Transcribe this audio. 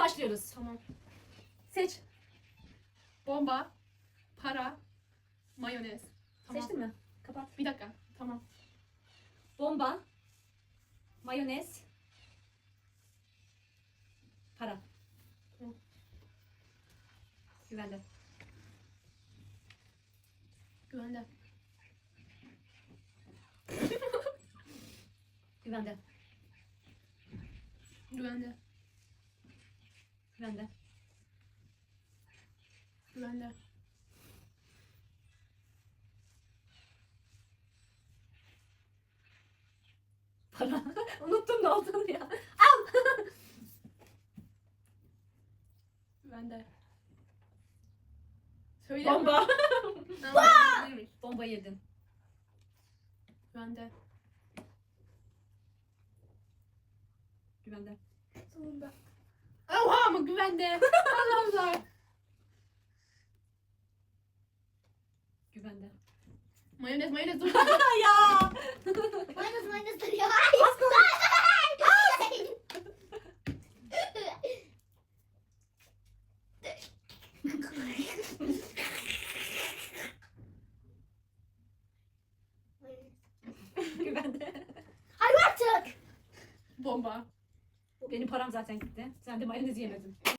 başlıyoruz. Tamam. Seç. Bomba, para, mayonez. Tamam. Seçtin mi? Kapat. Bir dakika. Tamam. Bomba. Mayonez. Para. Tamam. Güvende. Güvende. Güvende. Güvende. Güvende. Güvende. Para. Unuttum ne olduğunu ya. Güvende. Söyle. Bomba. Bomba yedin. Güvende. Güvende. Sonunda. Ama güvende. Allah. Güvende. Mayonez mayonez dur. ya. Mayonez mayonez duruyor. Güvende. Hayır artık. Bomba. Benim param zaten gitti. Sen de mayonez yemedin.